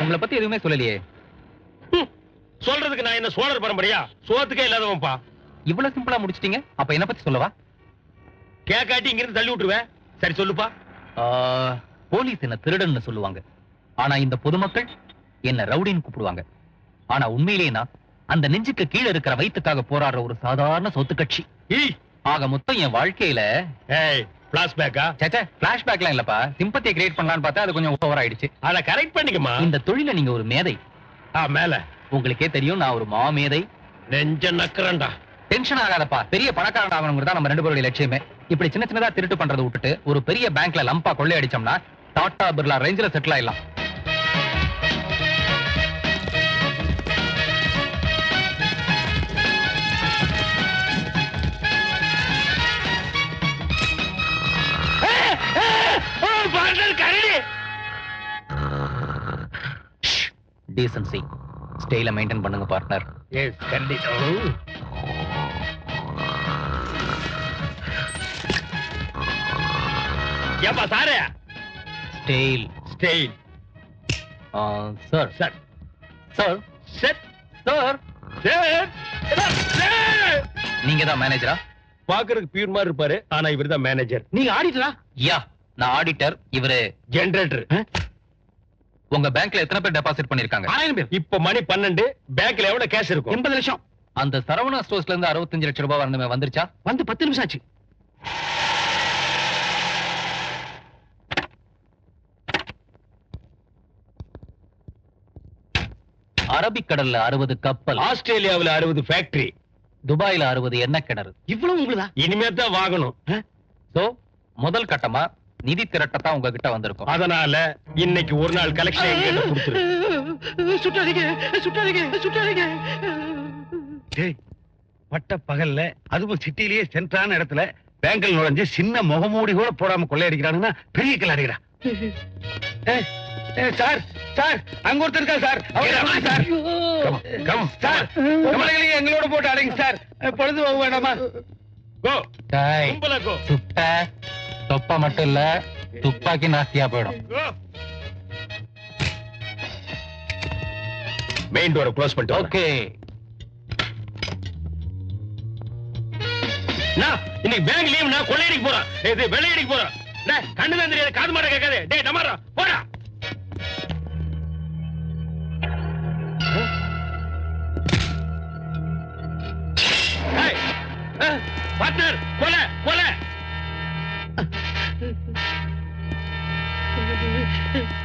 உங்களை பத்தி எதுவுமே சொல்லலையே. சொல்றதுக்கு நான் என்ன சோழர் பரம்பரையா? சோத்துக்கே இல்லாதவன்பா இவ்வளவு சிம்பிளா முடிச்சிட்டீங்க அப்ப என்ன பத்தி சொல்லவா? கேக்காட்டி இங்கிருந்து தள்ளி விட்டுருவேன். சரி சொல்லுப்பா. போலீஸ் என்ன திருடன்னு சொல்லுவாங்க. ஆனா இந்த பொதுமக்கள் என்ன ரவுடின்னு கூப்பிடுவாங்க. ஆனா உண்மையிலேயே நான் அந்த நெஞ்சுக்கு கீழே இருக்கிற வயித்துக்காக போராடுற ஒரு சாதாரண சொத்து கட்சி. ஆக மொத்தம் என் வாழ்க்கையில ஏய் பிளாஷ்பேக்கா சேச்சே பிளாஷ்பேக்லாம் இல்லப்பா. சிம்பத்தியை கிரியேட் பண்ணலாம்னு பார்த்தா அது கொஞ்சம் ஓவர் ஆயிடுச்சு. அத கரெக்ட் பண்ணிக்கமா இந்த தொழில நீங்க ஒரு மேதை. ஆ மேல. உங்களுக்கே தெரியும் நான் ஒரு மாமேதை நெஞ்ச நக்கறண்டா டென்ஷன் ஆகாதப்பா. பெரிய பணக்காரன் ஆகணுங்கிறது நம்ம ரெண்டு பேருடைய லட்சியமே. இப்படி சின்ன சின்னதா திருட்டு பண்றதை விட்டுட்டு ஒரு பெரிய பேங்க்ல லம்பா கொள்ளை அடிச்சோம்னா டாடா பிர்லா ரேஞ்சில செட்டில் ஆயிடலாம். டீசன்சி ஸ்டைல மெயின்டைன் பண்ணுங்க பார்ட்னர் எஸ் கரடி ஏப்பா சாரே? Style style sir sir sir set sir நீங்க தான் மேனேஜரா பாக்குறதுக்கு பியூர் மாதிரி இருப்பாரு ஆனா இவர்தான் மேனேஜர் நீங்க ஆடிட்டரா யா நான் ஆடிட்டர் இவரு ஜெனரேட்டர் உங்க பேங்க்ல எத்தனை பேர் டெபாசிட் பண்ணிருக்காங்க ஆயிரம் பேர். இப்ப மணி பன்னெண்டு பேங்க்ல எவ்வளவு கேஷ் இருக்கும்? எண்பது லட்சம். அந்த சரவணா ஸ்டோர்ஸ்ல இருந்து அறுபத்தஞ்சு லட்சம் ரூபாய் வந்து வந்துருச்சா? வந்து பத்து நிமிஷம் ஆச்சு. அரபிக்கடல்ல அறுபது கப்பல். ஆஸ்திரேலியாவுல அறுபது ஃபேக்டரி துபாயில அறுபது எண்ணெய் கிணறு. இவ்வளவு உங்களுதா? இனிமே தான் வாங்கணும். சோ முதல் கட்டமா நிதி திரட்டத்தான் உங்ககிட்ட வந்திருக்கும். அதனால இன்னைக்கு ஒரு நாள் கலெக்ஷன் எங்கிட்ட கொடுத்துரு. சுட்டாதீங்க சுட்டாதீங்க சுட்டாதீங்க. டேய் பட்ட பகல்ல அதுவும் சிட்டிலேயே சென்ட்ரான இடத்துல பேங்கில் நுழைஞ்சு சின்ன முகமூடி கூட போடாம கொள்ளையடிக்கிறானுங்கன்னா பெரிய கிளாடிடா சார் சார் அங்க ஒருத்தர் இருக்கா சார். சார். சார். பொம்பளைங்களையும் எங்களோட போட்டு அடைங்க சார். பொழுது போக வேண்டாமா? Go. டேய், கும்பலா go. சுட்ட. தொப்ப மட்டும் இல்ல துப்பாக்கி நாஸ்தியா போயிடும். மெயின் டோரை க்ளோஸ் பண்ணிட்டு ஓகே இன்னைக்கு பேங்க் லீவ் நான் கொள்ளையடிக்க போறேன் இது வெள்ளையடிக்க போறேன் கண்ணு தான் தெரியாது காது மாட கேட்காது. டேய் டமாரா போடா. பார்ட்னர்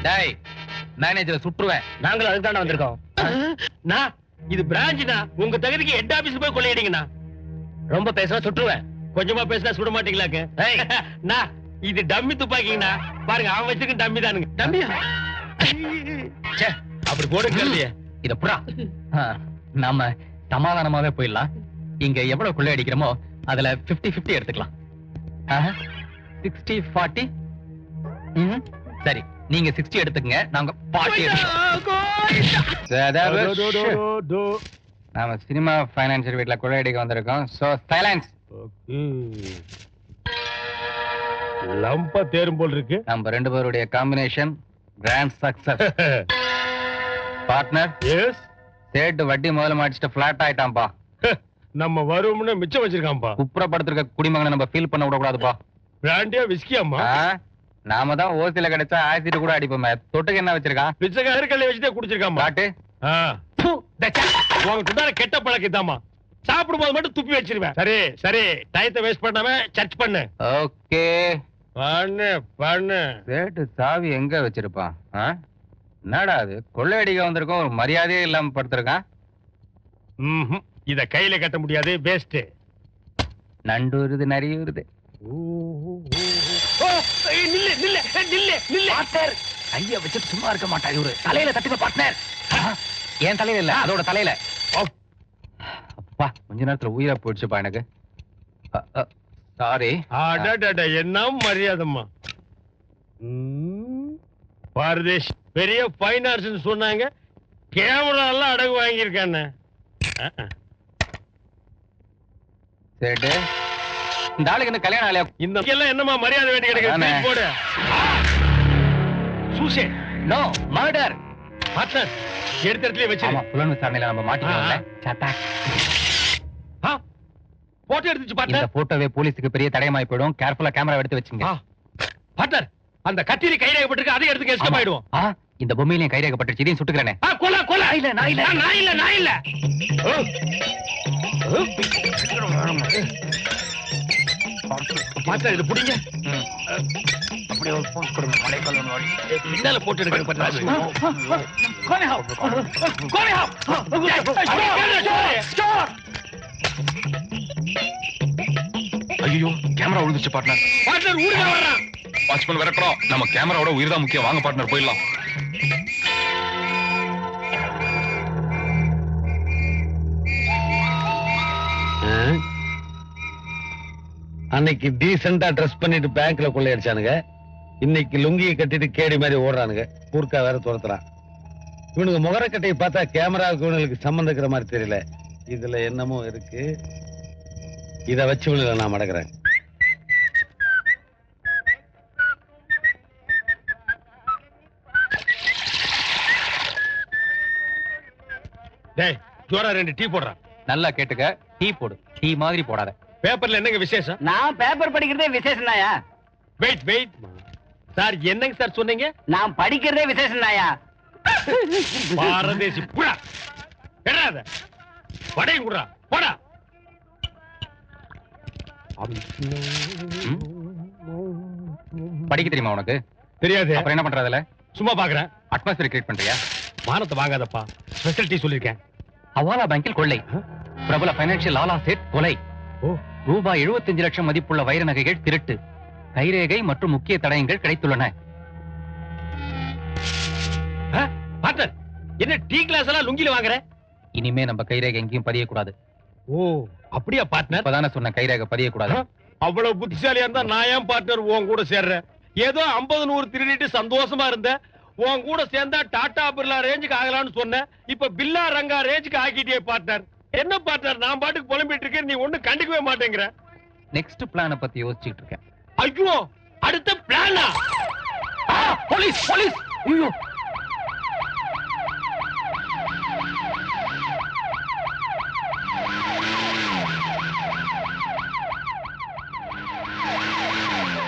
டேய் மேனேஜரை சுற்றுவேன் நாங்களும் அதுக்கு தானே வந்திருக்கோம். நான் இது பிரான்ச்னா உங்க தகுதிக்கு ஹெட் ஆபீஸ் போய் கொள்ளையடிங்கண்ணா. ரொம்ப பேசினா சுட்டுருவேன். கொஞ்சமா பேசினா சுட மாட்டீங்களாக்கு? நான் இது டம்மி துப்பாக்கிங்கண்ணா. பாருங்க அவன் வச்சிருக்க டம்மி தானுங்க. டம்மியா அப்படி போடுங்க இல்லையே இத புறா நாம சமாதானமாவே போயிடலாம். இங்க எவ்வளவு கொள்ளை அடிக்கிறோமோ அதுல 50 50 எடுத்துக்கலாம். சிக்ஸ்டி ஃபார்ட்டி சரி. நீங்க சிக்ஸ்டி எடுத்துக்கங்க நாங்க எடுத்துக்கோம். நாம சினிமா பைனான்சியல் வீட்ல கொள்ளை அடிக்க வந்திருக்கோம். சோ சைலன்ஸ் லம்பா தேரும் போல் இருக்கு. நம்ம ரெண்டு பேருடைய combination grand success partner yes சேட்டு வட்டி முதல்ல மாடிச்சிட்டு பிளாட் ஆயிட்டான்பா நம்ம வருவோம்னு மிச்சம் வச்சிருக்கான்பா குப்புறப்படுத்திருக்க குடிமகனை நம்ம ஃபீல் பண்ண விடக்கூடாதுப்பா. பிராண்டியா விஸ்கியாமா ஆ, நாம தான் ஓசில கிடைச்சா ஆசிட் கூட அடிப்போமே. தொட்டுக்கு என்ன வச்சிருக்கான் பிச்சைக்கார கல்லை வச்சுட்டே குடிச்சிருக்காமா உங்க துண்டார கெட்ட பழக்கத்தாமா சாப்பிடும் போது மட்டும் துப்பி வச்சிருவேன். சரி சரி. டயத்தை வேஸ்ட் பண்ணாம சர்ச் பண்ணு. ஓகே. பண்ணு பண்ணு. சேட்டு சாவி எங்க வச்சிருப்பான்? என்னடா அது? கொள்ளையடிக்க வந்திருக்கோம். ஒரு மரியாதையே இல்லாம படுத்திருக்கான். இத கையில கட்ட முடியாது. வேஸ்ட் நண்டு வருது நிறைய வருது. நில்லு நில்லு நில்லு நில்லு. கைய வச்சுட்டு சும்மா இருக்க மாட்டா இவரு. தலையில தட்டுங்க பார்ட்னர். என் தலையில இல்ல அதோட தலையில. அப்பா கொஞ்ச நேரத்துல உயிரா போயிடுச்சுப்பா எனக்கு. சாரி என்ன மரியாதைம்மா? ம், பாரதேஷ் பெரிய ஃபைனான்ஸ் சொன்னாங்க. கேமரா எல்லாம் அடகு வாங்கியிருக்கானே. சேட்டு இந்த ஆளுக்கு என்ன கல்யாணம் ஆலையா இந்த எல்லாம் என்னமா மரியாதை வேண்டி. கிடைக்கிறது போடு. சூசே. நோ மர்டர் பார்ட்னர் எடுத்த இடத்துல வச்சு ஆமா புலன் விசாரணையில நம்ம மாட்டிக்கோம்ல சட்டா போட்டோ எடுத்துச்சு இந்த பார்ட்னர் போட்டோவே போலீஸுக்கு பெரிய தடயமாய் போயிடும். கேர்ஃபுல்லா கேமரா எடுத்து வச்சுங்க. ஆ. பார்ட்னர் அந்த கத்திரி கை ரேகப்பட்டிருக்கு அதை எடுத்து எஸ்கேப். ஆயிடுவோம் இந்த பொம்மையிலையும் கை ரேகப்பட்டுருச்சு இதையும் சுட்டுக்கிறேனே. ஆ, கொலை கொலை இல்ல, நான் இல்ல. நான் இல்ல நான் இல்ல. பார்ட்னர் இது புடிங்க. அப்படியே ஒரு போன் கொடுங்க. மலைக்கால் ஒன்று ஏய், பின்னால போட்டு எடுக்கிற ஐயோ. கேமரா விழுந்துச்சு பார்ட்னர் பார்ட்னர் ஊருங்க வர்றான். வாட்ச்மேன் விரட்டுறோம் நம்ம கேமராவோட உயிர் தான் முக்கியம். வாங்க பார்ட்னர் போயிடலாம். அன்னைக்கு டீசெண்டா ட்ரெஸ் பண்ணிட்டு பேங்க்ல கொள்ளையடிச்சானுங்க இன்னைக்கு லுங்கியை கட்டிட்டு கேடி மாதிரி ஓடுறானுங்க. கூர்க்கா வேற துரத்துறான். இவனுக்கு முகரக்கட்டையை பார்த்தா கேமராவுக்கு இவனுக்கு சம்மந்தம் இருக்கிற மாதிரி தெரியல. இதுல என்னமோ இருக்கு. இத வச்சு இவனுல நான் மடக்குறேன். டேய் ஜோரா ரெண்டு டீ போடுறான் நல்லா கேட்டுக்க. டீ போடு. டீ மாதிரி போடாத. பேப்பர்ல என்னங்க விசேஷம்? நான் பேப்பர் படிக்கிறதே விசேஷம் தாயா வெயிட் வெயிட் சார் என்னங்க சார் சொன்னீங்க? நான் படிக்கிறதே விசேஷம் தாயா பாரதேசி புடா எடாத வடையும் குடுறா. போடா. படிக்க தெரியுமா உனக்கு? தெரியாது. அப்புறம் என்ன பண்றதுல சும்மா பாக்குறேன். அட்மாஸ்பியர் கிரியேட் பண்றியா? மானத்தை வாங்காதப்பா. ஸ்பெஷல் டீ சொல்லிருக்கேன் ஹவாலா பேங்கில் கொள்ளை. பிரபல பைனான்சியல் லாலா சேட் கொலை. ரூபாய் 75 லட்சம் மதிப்புள்ள வைர நகைகள் திருட்டு கைரேகை மற்றும் முக்கிய தடயங்கள் கிடைத்துள்ளன. என்ன டீ கிளாஸ் எல்லாம் லுங்கில வாங்குற? இனிமே நம்ம கைரேகை எங்கேயும் பதியக்கூடாது. ஓ அப்படியா பார்ட்னர் இப்பதானே சொன்ன கைரேகை பதியக்கூடாது. அவ்வளவு புத்திசாலியா இருந்தா நான் ஏன் பார்ட்னர் உன் கூட சேர்றேன்? ஏதோ 50 நூறு திருடிட்டு சந்தோஷமா இருந்த உன் கூட சேர்ந்தா டாடா பிர்லா ரேஞ்சுக்கு ஆகலாம்னு சொன்னேன். இப்ப பில்லா ரங்கா ரேஞ்சுக்கு ஆக்கிட்டே பார்ட்னர் என்ன பார்ட்னர் நான் பாட்டுக்கு புலம்பிட்டு இருக்கேன் நீ ஒண்ணு கண்டுக்கவே மாட்டேங்கிற. நெக்ஸ்ட் பிளான பத்தி யோசிச்சுட்டு இருக்கேன். ஐயோ அடுத்த பிளானா போலீஸ் போலீஸ்! ஐயோ.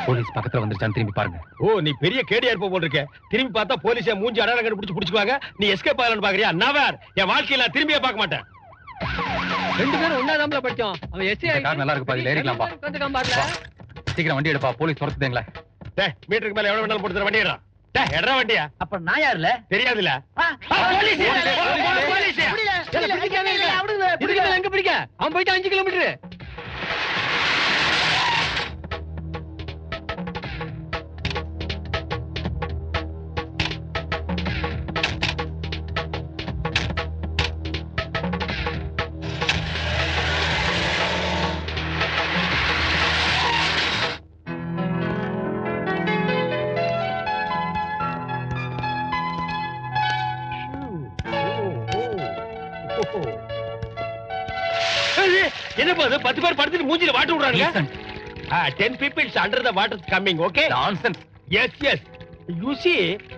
போலீஸ் பக்கத்துல வந்துருச்சான்னு திரும்பி பாருங்க. ஓ நீ பெரிய கேடியா இருப்ப போல் இருக்க திரும்பி பார்த்தா போலீஸே மூஞ்சி அடையாளம் கண்டுபிடிச்சு பிடிச்சுக்குவாங்க. நீ எஸ்கேப் ஆகலான்னு பாக்குறியா? நவர் என் வாழ்க்கையில நான் திரும்பியே பார்க்க மாட்டேன். ரெண்டு பேரும் ஒன்னா படிச்சோம். அவன் எஸ்ஐ இந்த கார் நல்லா இருக்கு, பாதியில ஏறிக்கலாம்பா. கொஞ்சம் சீக்கிரம் வண்டி எடுப்பா போலீஸ் துரத்துதுங்களா. டேய் மீட்டருக்கு மேல எவ்வளவு வேணாலும் போட்டு வண்டி ஏறா டேய் எட்ரா வண்டியா. அப்ப நான் யாருல? தெரியாதுல போலீஸ். எங்க பிடிக்க அவன் போயிட்டு அஞ்சு கிலோமீட்டர். அது பத்து பேர் படுத்துட்டு மூஞ்சில வாட்டு விடுறாங்க ten peoples under the water coming okay nonsense yes yes you see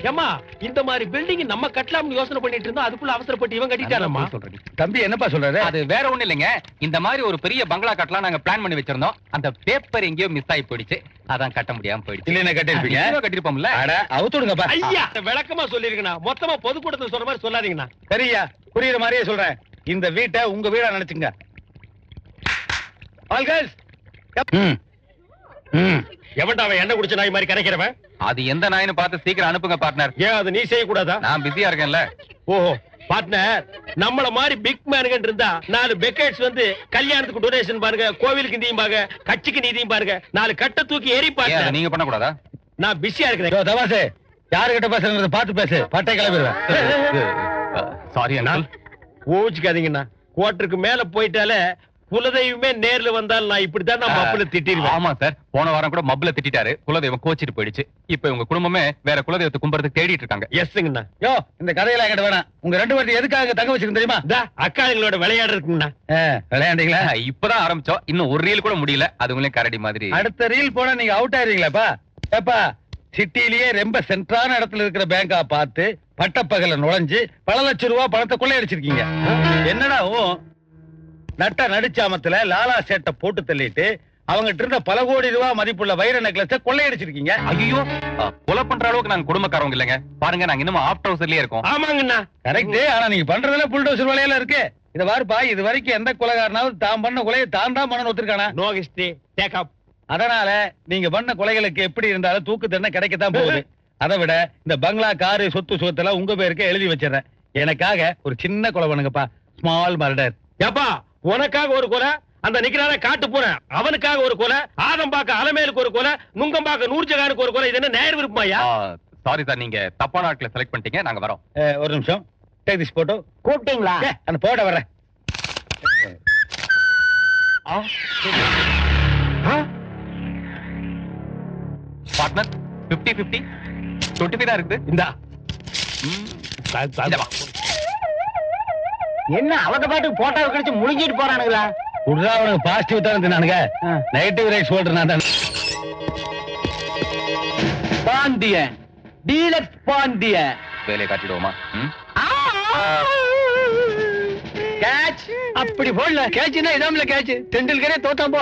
ஏமா இந்த மாதிரி பில்டிங் நம்ம கட்டலாம்னு யோசனை பண்ணிட்டு இருந்தோம். அதுக்குள்ள அவசரப்பட்டு இவன் கட்டிட்டாரம்மா சொல்றேன். தம்பி என்னப்பா சொல்றாரு? அது வேற ஒண்ணு இல்லைங்க. இந்த மாதிரி ஒரு பெரிய பங்களா கட்டலாம் நாங்க பிளான் பண்ணி வச்சிருந்தோம். அந்த பேப்பர் எங்கேயோ மிஸ் ஆகி போயிடுச்சு. அதான் கட்ட முடியாம போயிடுச்சு. இல்லைன்னா கட்டிருப்பீங்க? கட்டிருப்போம்ல. அட அவுத்துடுங்கப்பா ஐயா விளக்கமா சொல்லிருக்கண்ணா மொத்தமா பொதுக்கூட்டத்துல சொல்ற மாதிரி சொல்லாதீங்கண்ணா. சரியா புரியுற மாதிரியே சொல்றேன். இந்த வீட்டை உங்க வீடா நினைச்சுங்க. ஆல் கேர்ள்ஸ் எவன்டா அவன் எண்ணெய் குடிச்ச நாய் மாதிரி கரைக்கிறவன்? அது எந்த நாயின்னு பார்த்து சீக்கிரம் அனுப்புங்க பார்ட்னர் ஏன் அது நீ செய்யக்கூடாதா? நான் பிஸியா இருக்கேன்ல. ஓஹோ பார்ட்னர் நம்மள மாதிரி பிக் மேனுங்க இருந்தா நாலு பெக்கெட்ஸ் வந்து கல்யாணத்துக்கு டொனேஷன் பாருங்க கோவிலுக்கு நீதியும் பாருங்க கட்சிக்கு நீதியும் பாருங்க நாலு கட்டை தூக்கி அதை பாருங்க நீங்க பண்ணக்கூடாதா? நான் பிஸியா இருக்கிறேன். தவாசு யாருகிட்ட பேசுறத பார்த்து பேசு. பட்டை கிளம்பிடுவேன். சாரி அண்ணால் கோவிச்சுக்காதீங்கண்ணா கோட்டருக்கு மேல போயிட்டாலே குலதெய்வமே நேர்ல வந்தால் நான் இப்படித்தான் நான் மப்புல திட்டிடுவேன். ஆமா சார். போன வாரம் கூட மப்ல திட்டிட்டாரு. குலதெய்வம் கோச்சிட்டு போயிடுச்சு. இப்ப உங்க குடும்பமே வேற குலதெய்வத்தை கும்பறதுக்கு தேடிட்டு இருக்காங்க. எஸ்ங்கண்ணா யோ இந்த கதையெல்லாம் என்கிட்ட வேணாம். உங்க ரெண்டு பேர்த்து எதுக்காக தங்க வச்சிருக்கேன் தெரியுமா? இதா அக்காளுங்களோட விளையாடு இருக்குங்கண்ணா. விளையாண்டீங்களா இப்பதான் ஆரம்பிச்சோம். இன்னும் ஒரு ரீல் கூட முடியல. அதுங்களே கரடி மாதிரி. அடுத்த ரீல் போனா நீங்க அவுட் ஆயிருவீங்களாப்பா? ஏப்பா சிட்டிலேயே ரொம்ப சென்ட்ரான இடத்துல இருக்கிற பேங்கா பார்த்து பட்டப்பகல நுழைஞ்சு பல லட்சம் ரூபாய் பணத்தை கொள்ளையடிச்சிருக்கீங்க. என்னடா நட்ட நடிச்சாமத்துல லாலா சேட்டை போட்டு தள்ளிட்டு அவங்ககிட்ட இருந்த பல கோடி ரூபாய் மதிப்புள்ள வைர நெக்லஸ கொள்ளையடிச்சிருக்கீங்க. ஐயோ கொலை பண்ற அளவுக்கு நாங்க குடும்பக்காரவங்க இல்லைங்க. பாருங்க நாங்க இன்னும் ஆஃப்டர் ஹவுஸ்லயே இருக்கோம். ஆமாங்கண்ணா. கரெக்ட் ஆனா நீங்க பண்றதுல புல்டோசர் வேலையில இருக்கு. இத பாருப்பா இது வரைக்கும் எந்த கொலைகாரனாவது தான் பண்ண கொலையை தான் தான் பண்ண ஒத்துருக்கானா? நோ ஹிஸ்டரி டேக் அப் அதனால நீங்க பண்ண கொலைகளுக்கு எப்படி இருந்தாலும் தூக்கு தண்டனை கிடைக்கத்தான் போகுது. அதை விட இந்த பங்களா காரு சொத்து சொத்தெல்லாம் உங்க பேருக்கு எழுதி வச்சிடறேன். எனக்காக ஒரு சின்ன கொலை பண்ணுங்கப்பா. ஸ்மால் மர்டர் ஏப்பா உனக்காக ஒரு கொலை அந்த நிக்கிறான காட்டு போறேன் அவனுக்காக ஒரு கொலை ஆதம்பாக்க அலமேலுக்கு ஒரு கொலை நுங்கம்பாக்க நூர்ஜகானுக்கு ஒரு கொலை இது என்ன நேர் விருப்பமாயா சாரி சார் நீங்க தப்பான ஆட்களை செலக்ட் பண்ணிட்டீங்க நாங்க வரோம். ஒரு நிமிஷம். டேக் திஸ் போட்டோ கூப்பிட்டீங்களா? அந்த போட வர்றேன். பார்ட்னர் 50 50 டுவெண்ட்டி தான் இருக்குது. இந்தா. என்ன அவங்க பாட்டுக்கு போட்டோ கழிச்சு முழுங்கிட்டு போறானுங்களா? விடுறா அவனுக்கு பாசிட்டிவ் தான் இருந்தானுங்க நெகட்டிவ் ரைட் சொல்றேன் நான் தான். பாண்டியன். டீலக்ஸ் பாண்டியன். வேலையை காட்டிடுவோமா? கேட்ச் அப்படி போடல. கேட்ச்னா இதாமல கேட்ச் தெண்டுல்கரே தோத்தான் போ.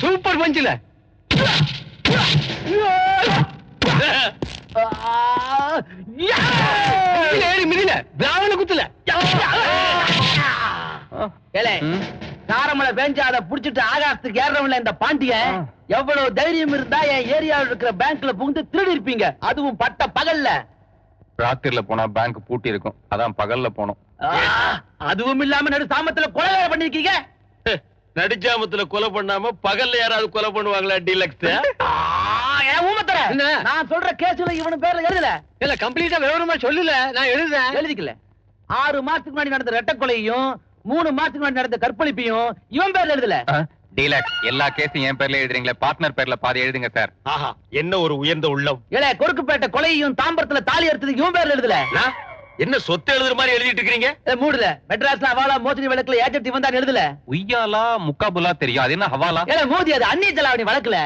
சூப்பர் பஞ்சில. ஏறி மிதில. பிராமண குத்துல? காரமலை பேஞ்சு அதை புடிச்சிட்டு ஆகாசத்துக்கு ஏறவன்ல இந்த பாண்டியன் எவ்வளவு தைரியம் இருந்தா என் ஏரியாவில் இருக்கிற பேங்க்ல புகுந்து திருடி இருப்பீங்க. அதுவும் பட்ட பகல்ல. ராத்திரில போனா பேங்க் பூட்டி இருக்கும். அதான் பகல்ல போனோம். அதுவும் இல்லாம நடு சாமத்துல கொலை பண்ணிருக்கீங்க. நடிச்சாமத்துல கொலை பண்ணாம பகல்ல யாராவது கொலை பண்ணுவாங்களா டீலக்ஸ்? நான் சொல்ற கேஸ்ல இவனு பேர்ல எழுதல. இல்ல கம்ப்ளீட்டா விவரமா சொல்லல நான் எழுதுறேன். எழுதிக்கல. ஆறு மாசத்துக்கு முன்னாடி நடந்த ரெட்டை கொலையும் மூணு மாசத்துக்கு முன்னாடி நடந்த கற்பழிப்பையும் இவன் பேர்ல எழுதல. டீலக்ஸ் எல்லா கேஸும் என் பேர்ல எழுதுறீங்களே பார்ட்னர் பேர்ல பாதி எழுதுங்க சார் ஆஹா என்ன ஒரு உயர்ந்த உள்ளம். ஏலே கொருக்குப்பேட்டை கொலையும் தாம்பரத்துல தாலி எடுத்தது இவன் பேர்ல எழுதல. என்ன சொத்து எழுதுற மாதிரி எழுதிட்டு இருக்கீங்க மூடுல மெட்ராஸ்ல அவாலா மோசடி வழக்குல ஏஜென்ட் இவன் தான் எழுதல. உய்யாலா முக்காபுலா தெரியும். அது என்ன ஹவாலா? ஏல மோதி அது அந்நிய செலாவணி வழக்குல.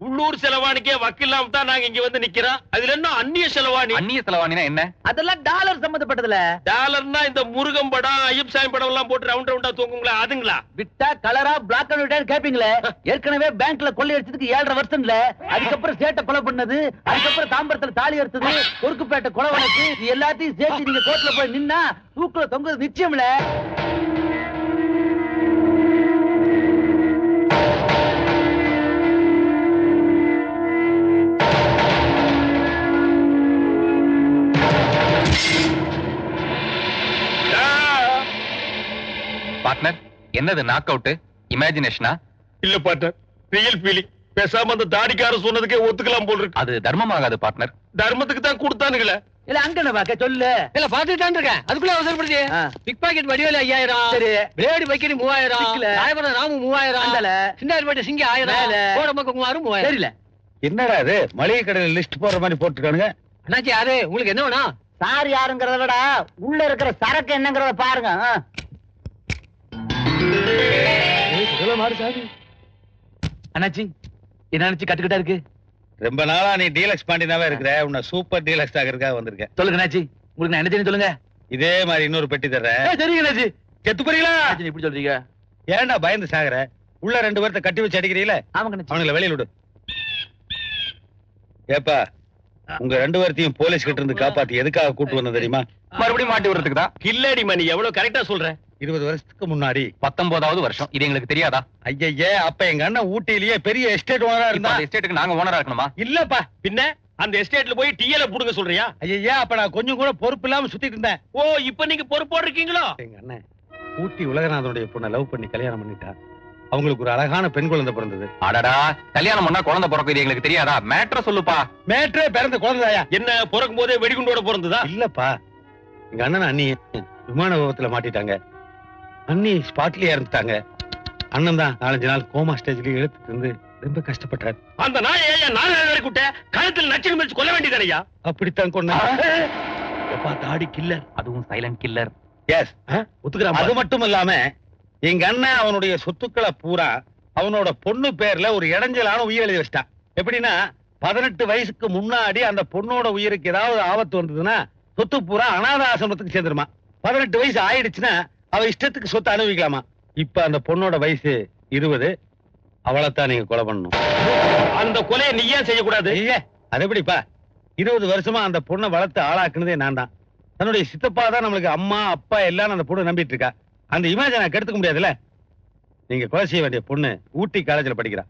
உள்ளூர் செலவாணிக்கே வக்கில்லாம தான் நாங்க இங்க வந்து நிக்கிறோம். அதுல என்ன அந்நிய செலவாணி? அந்நிய செலவாணினா என்ன? அதெல்லாம் டாலர் சம்பந்தப்பட்டதுல. டாலர்னா இந்த முருகன் படம் ஐயப் சாமி படம் எல்லாம் போட்டு ரவுண்ட் ரவுண்டா தூங்குங்களா அதுங்களா? விட்டா கலரா பிளாக் அண்ட் ஒயிட் கேப்பீங்களே. ஏற்கனவே பேங்க்ல கொள்ளையடிச்சதுக்கு ஏழரை வருஷம்ல. அதுக்கப்புறம் சேட்டை கொலை பண்ணது. அதுக்கப்புறம் தாம்பரத்துல தாலி எடுத்தது கொருக்குப்பேட்டை கொலை வழக்கு எல்லாத்தையும் சேர்த்து நீங்க கோர்ட்ல போய் நின்னா தூக்குல தொங்குறது நிச்சயம்ல. பார்ட்னர் என்னது நாக் அவுட் இமேஜினேஷனா இல்ல பாட்டர் ரியல் ஃபீலிங் பேசாம அந்த தாடிக்கார சொன்னதுக்கே ஒத்துக்கலாம் போல் இருக்கு. அது தர்மமாகாது பார்ட்னர் தர்மத்துக்கு தான் கொடுத்தானுங்களே. இல்ல அங்க பாக்க சொல்லு. இல்ல பாத்துட்டு தான் இருக்கேன். அதுக்குள்ள அவசரப்படுது. பிக் பாக்கெட் வடிவேல ஐயாயிரம். சரி. பிளேடு வைக்கிற மூவாயிரம். ராயபுரம் ராமு மூவாயிரம். அந்தல. சிந்தாரிப்பேட்டை சிங்க ஆயிரம். மேல. கோடம்பக்க குமாரும் மூவாயிரம். தெரியல. என்னடா இது? மளிகை கடையில லிஸ்ட் போடுற மாதிரி போட்டுருக்கானுங்க. அண்ணாச்சி யாரு? உங்களுக்கு என்ன வேணும்? சார் யாருங்கிறத விட உள்ள இருக்கிற சரக்கு என்னங்கறத பாருங்க. அண்ணாச்சி என்ன நினைச்சு கட்டுக்கிட்டா இருக்கு? ரொம்ப நாளா நீ டீலக்ஸ் பாண்டியனாவே இருக்கிற. உன்னை சூப்பர் டீலக்ஸ் ஆகிறதுக்காக வந்திருக்கேன். சொல்லுங்க அண்ணாச்சி உங்களுக்கு நான் என்ன சொல்லுங்க. இதே மாதிரி இன்னொரு பெட்டி தர்றேன். ஏய், தெரியுங்க அண்ணாச்சி. செத்து போறீங்களா? அண்ணாச்சி, இப்படி சொல்றீங்க. ஏன்டா பயந்து சாகுற? உள்ள ரெண்டு பேர்த்த கட்டி வச்சு அடிக்கிறீங்களே? ஆமாங்க அண்ணாச்சி. அவனுங்களை வெளியில விடு. ஏப்பா உங்க ரெண்டு பேர்த்தையும் போலீஸ் கிட்ட இருந்து காப்பாத்தி எதுக்காக கூட்டு வந்தது தெரியுமா? மறுபடியும் மாட்டி விடுறதுக்கு தான் கில்லாடி மணி எவ்வளவு கரெக்டா சொல்ற? இருபது வருஷத்துக்கு முன்னாடி. பத்தொன்பதாவது வருஷம். இது எங்களுக்கு தெரியாதா? ஐயையே அப்ப எங்க அண்ணன் ஊட்டியிலேயே பெரிய எஸ்டேட் ஓனரா இருந்தா அந்த எஸ்டேட்டுக்கு நாங்க ஓனரா இருக்கணுமா? இல்லப்பா. பின்ன அந்த எஸ்டேட்ல போய் டீயல புடுங்க சொல்றியா? ஐயையே அப்ப நான் கொஞ்சம் கூட பொறுப்பு இல்லாம சுத்திட்டு இருந்தேன். ஓ இப்ப நீங்க பொறுப்போடு இருக்கீங்களோ எங்க அண்ணன் ஊட்டி உலகநாதனுடைய பொண்ணை லவ் பண்ணி கல்யாணம் பண்ணிட்டா. அவங்களுக்கு ஒரு அழகான பெண் குழந்தை பிறந்தது. அடடா கல்யாணம் பண்ணா குழந்தை பிறக்கும் இது எங்களுக்கு தெரியாதா? மேட்ர சொல்லுப்பா. மேற்றே பிறந்த குழந்தையா என்ன பிறக்கும் போதே வெடிகுண்டோட பிறந்ததா? இல்லப்பா. எங்க அண்ணன் அண்ணி விமான விபத்துல மாட்டிட்டாங்க. அண்ணி ஸ்பாட்லயே இறந்துட்டாங்க. அண்ணன் தான் நாலஞ்சு நாள் கோமா ஸ்டேஜ்லயே இழுத்துட்டு இருந்து ரொம்ப கஷ்டப்பட்டார். அந்த நாயை ஏன் நாலு நாள் விட்ட கழுத்தில் நச்சுக்கு மிதிச்சு கொல்ல வேண்டியதானையா அப்படித்தான் கொண்டா எப்பா தாடி கில்லர் அதுவும் சைலண்ட் கில்லர் எஸ் ஒத்துக்கிறான் அது மட்டும் இல்லாம எங்க அண்ணன் அவனுடைய சொத்துக்களை பூரா அவனோட பொண்ணு பேர்ல ஒரு இடைஞ்சலான உயிர் எழுதி வச்சிட்டான். எப்படின்னா பதினெட்டு வயசுக்கு முன்னாடி அந்த பொண்ணோட உயிருக்கு ஏதாவது ஆபத்து வந்ததுன்னா சொத்து பூரா அனாத ஆசிரமத்துக்கு சேர்ந்துருமா. பதினெட்டு வயசு ஆயிடுச்சுன்னா அவ இஷ்டத்துக்கு சொத்து அனுபவிக்கலாமா? இப்ப அந்த பொண்ணோட வயசு இருபது. அவளைத்தான் நீங்க கொலை பண்ணணும். அந்த கொலையை நீ ஏன் செய்யக்கூடாது. ஐயே, அது எப்படிப்பா? இருபது வருஷமா அந்த பொண்ணை வளர்த்து ஆளாக்குனதே நான் தான். தன்னுடைய சித்தப்பா தான் நம்மளுக்கு அம்மா அப்பா எல்லாம் அந்த பொண்ணு நம்பிட்டு இருக்கா. அந்த இமேஜை நான் கெடுத்துக்க முடியாதுல்ல? நீங்க கொலை செய்ய வேண்டிய பொண்ணு ஊட்டி காலேஜ்ல படிக்கிறா.